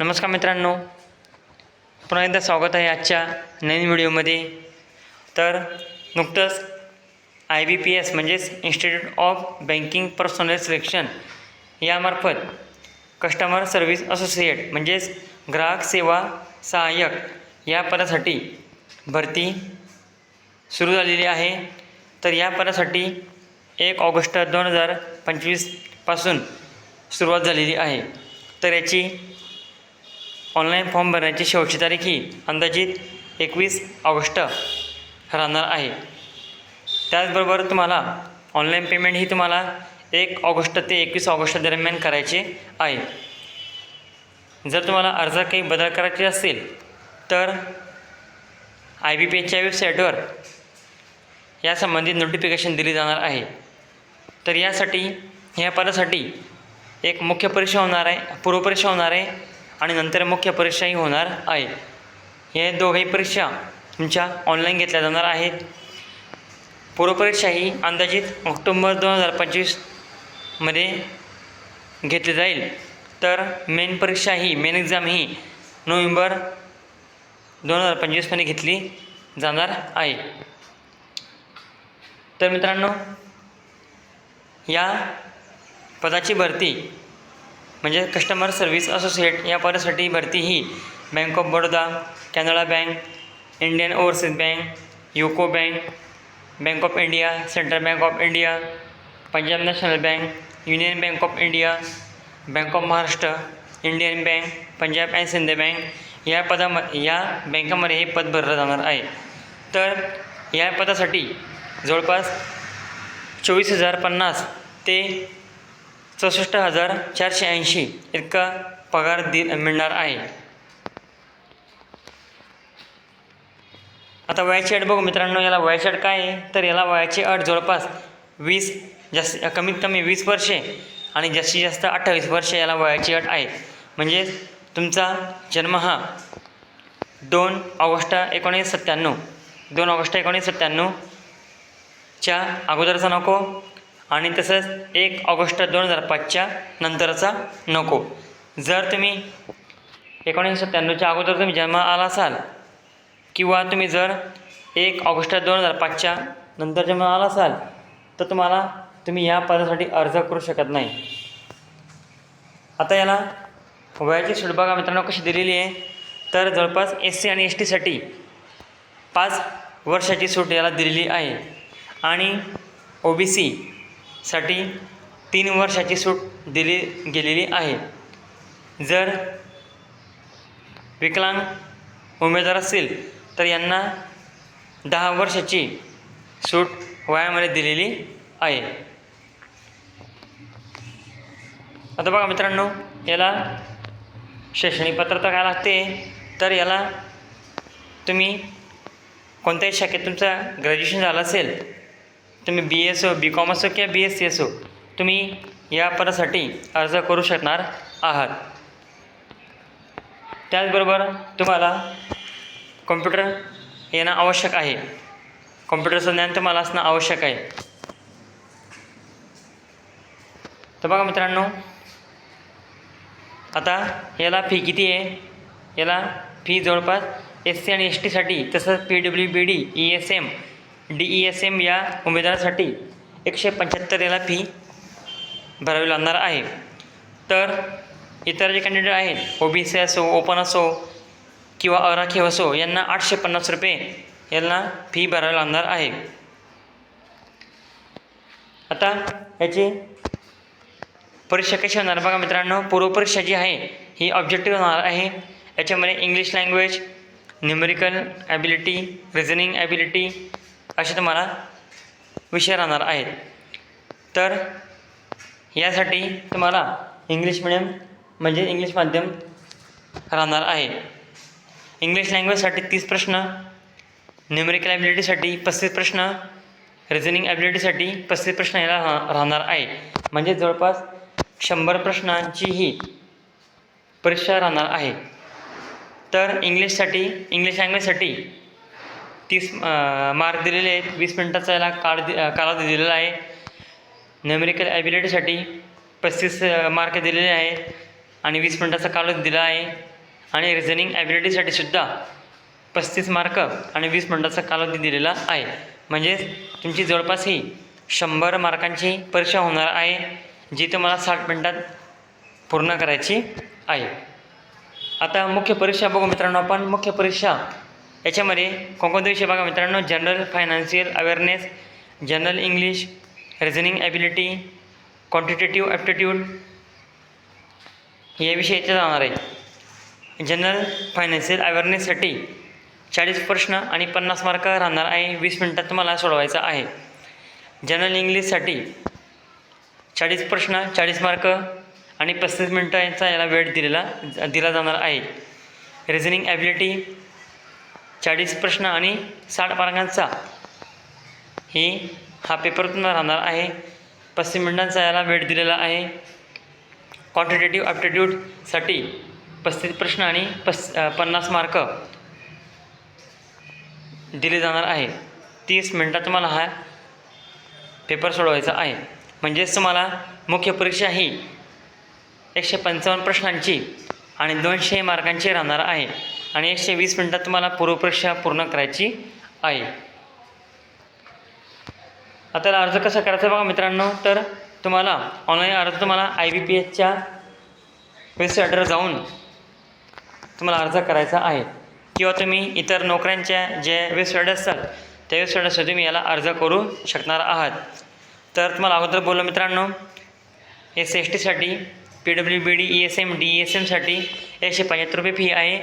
नमस्कार मित्रांनो. पुन्हा एकदा स्वागत आहे आजच्या नवीन व्हिडिओमध्ये. तर नुकतंच आय बी पी एस म्हणजेच institute of banking personnel selection यामार्फत customer service associate म्हणजेच ग्राहक सेवा सहाय्यक या पदासाठी भरती सुरू झालेली आहे. तर या पदासाठी एक ऑगस्ट दोन हजार पंचवीसपासून सुरुवात झालेली आहे. तर याची ऑनलाईन फॉर्म भरण्याची शेवटची तारीख ही अंदाजित एकवीस ऑगस्ट राहणार आहे. त्याचबरोबर तुम्हाला ऑनलाईन पेमेंट ही तुम्हाला एक ऑगस्ट ते एकवीस ऑगस्ट दरम्यान करायचे आहे. जर तुम्हाला अर्जात काही बदल करायचे असतील तर आय बी पी एच्या वेबसाईटवर यासंबंधित नोटिफिकेशन दिली जाणार आहे. तर यासाठी ह्या पदासाठी एक मुख्य परीक्षा होणार आहे पूर्वपरीक्षा होणार आहे आणि नंतर मुख्य परीक्षाही होणार आहे. हे दोघेही परीक्षा तुमच्या ऑनलाईन घेतल्या जाणार आहेत. पूर्वपरीक्षा ही अंदाजित ऑक्टोंबर दोन हजार पंचवीसमध्ये घेतली जाईल. तर मेन परीक्षा ही मेन एक्झाम ही नोव्हेंबर दोन हजार पंचवीसमध्ये घेतली जाणार आहे. तर मित्रांनो या पदाची भरती म्हणजे कस्टमर सर्व्हिस असोसिएट या पदासाठी भरती ही bank of Baroda Canara bank Indian overseas bank UCO bank bank of India central bank of India Punjab national bank union bank of India bank of Maharashtra Indian bank Punjab and Sindh bank या पदाम या बँकामध्ये हे पद भरलं जाणार आहे. तर या पदासाठी जवळपास चोवीस हजार पन्नास ते चौसष्ट हजार चारशे ऐंशी इतका पगार दि मिळणार आहे. आता वयाची अट बघू मित्रांनो याला वयाची अट काय आहे? तर याला वयाची अट जवळपास वीस जास्त कमीत कमी वीस वर्षे आणि जास्तीत जास्त अठ्ठावीस वर्षे याला वयाची अट आहे. म्हणजे तुमचा जन्म हा दोन ऑगस्ट एकोणीस सत्त्याण्णव दोन ऑगस्ट एकोणीस सत्त्याण्णवच्या अगोदरचा नको आणि तसंच एक ऑगस्ट दोन हजार पाचच्या नंतरचा नको. जर तुम्ही एकोणीसशे सत्त्याण्णवच्या अगोदर तुम्ही जन्म आला असाल किंवा तुम्ही जर एक ऑगस्ट दोन हजार पाचच्या नंतर जन्म आला असाल तर तुम्हाला तुम्ही या पदासाठी अर्ज करू शकत नाही. आता याला वयाची सूट बघा मित्रांनो कशी दिलेली आहे? तर जवळपास एस सी आणि एस टीसाठी पाच वर्षाची सूट याला दिलेली आहे. आणि ओ बी सी साठी तीन वर्षाची सूट दिली गेलेली आहे. जर विकलांग उमेदवार असतील तर यांना दहा वर्षाची सूट वयामध्ये दिलेली आहे. आता बघा मित्रांनो याला शैक्षणिक पात्रता काय लागते तर याला तुम्ही कोणत्याही शाखेत तुमचं ग्रॅज्युएशन झालं असेल तुम्ही बी एस ओ बी कॉम असो किंवा बी एस सी असो तुम्ही या पदासाठी अर्ज करू शकणार आहात. त्याचबरोबर तुम्हाला कॉम्प्युटर येणं आवश्यक आहे. कॉम्प्युटरचं ज्ञान तुम्हाला असणं आवश्यक आहे. तर बघा मित्रांनो आता याला फी किती आहे? याला फी जवळपास एस सी आणि एस टीसाठी तसंच P W B D E S M D E S M या उमेदवारासाठी एकशे पंच्याहत्तर याला फी भरावी लागणार आहे. तर इतर जे कॅन्डिडेट आहेत ओ बी सी असो ओपन असो किंवा अराखीव असो यांना आठशे पन्नास रुपये यांना फी भरावी लागणार आहे. आता याची परीक्षा कशी होणार बघा मित्रांनो पूर्वपरीक्षा जी आहे ही ऑब्जेक्टिव्ह होणार आहे. याच्यामध्ये English language numerical ability reasoning ability असे तुम्हाला विषय राहणार आहेत. तर यासाठी तुम्हाला इंग्लिश मिडियम म्हणजे इंग्लिश माध्यम राहणार आहे. इंग्लिश लँग्वेजसाठी तीस प्रश्न न्युमेरिकल ॲबिलिटीसाठी पस्तीस प्रश्न रिझनिंग ॲबिलिटीसाठी पस्तीस प्रश्न याला राहणार आहे म्हणजे जवळपास शंभर प्रश्नांची ही परीक्षा राहणार आहे. तर इंग्लिशसाठी इंग्लिश लँग्वेजसाठी तीस मार्क दिलेले आहेत. वीस मिनटाचा याला काळ दि कालावधी दिलेला आहे. न्युमेरिकल ॲबिलिटीसाठी पस्तीस मार्क दिलेले आहेत आणि वीस मिनटाचा कालावधी दिला आहे. आणि रिझनिंग ॲबिलिटीसाठी सुद्धा पस्तीस मार्क आणि वीस मिनटाचा कालावधी दिलेला आहे. म्हणजेच तुमची जवळपास ही शंभर मार्कांची परीक्षा होणार आहे जी तुम्हाला साठ मिनटात पूर्ण करायची आहे. आता मुख्य परीक्षा बघू मित्रांनो आपण. मुख्य परीक्षा याच्यामध्ये कोणकोणते विषय बघा मित्रांनो? General financial awareness general English reasoning ability quantitative aptitude हे विषय याचे जाणार आहे. जनरल फायनान्शियल अवेअरनेससाठी चाळीस प्रश्न आणि पन्नास मार्क राहणार आहे. वीस मिनटात तुम्हाला सोडवायचा आहे. जनरल इंग्लिशसाठी चाळीस प्रश्न चाळीस मार्क आणि पस्तीस मिनटांचा याला वेळ दिलेला दिला जाणार आहे. रिझनिंग ॲबिलिटी चाळीस प्रश्न आणि साठ मार्कांचा ही हा पेपर तुम्हाला राहणार आहे. पस्तीस मिनिटांचा याला वेळ दिलेला आहे. क्वांटिटेटिव्ह ॲप्टिट्यूडसाठी पस्तीस प्रश्न आणि पस् पन्नास मार्क दिले जाणार आहे. तीस मिनटात तुम्हाला हा पेपर सोडवायचा आहे. म्हणजेच तुम्हाला मुख्य परीक्षा ही एकशे पंचावन्न प्रश्नांची आणि दोनशे मार्कांची राहणार आहे. आणि एकशे वीस मिनटात तुम्हाला पूर्वपरीक्षा पूर्ण करायची आहे. आता त्याला अर्ज कसा करायचा बघा मित्रांनो. तर तुम्हाला ऑनलाईन अर्ज तुम्हाला आय बी पी एचच्या वेबसाईटवर जाऊन तुम्हाला अर्ज करायचा आहे. किंवा तुम्ही इतर नोकऱ्यांच्या जे वेबसाईट असतात त्या वेबसाईटवर तुम्ही याला अर्ज करू शकणार आहात. तर तुम्हाला अगोदर बोललो मित्रांनो एस एस टीसाठी P W B D E S M D E S एमसाठी एकशे पंच्याहत्तर रुपये फी आहे.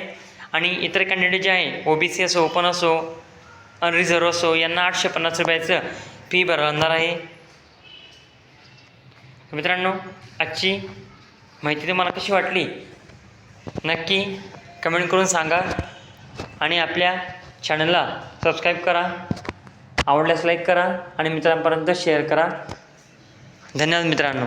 आणि इतर कॅन्डिडेट जे आहे ओ बी सी असो ओपन असो अनरिझर्व असो यांना आठशे पन्नास रुपयाचं फी भरणार आहे. मित्रांनो आजची माहिती तुम्हाला कशी वाटली? नक्की कमेंट करून सांगा. आणि आपल्या चॅनलला सबस्क्राईब करा. आवडल्यास लाईक करा. आणि मित्रांपर्यंत शेअर करा. धन्यवाद मित्रांनो.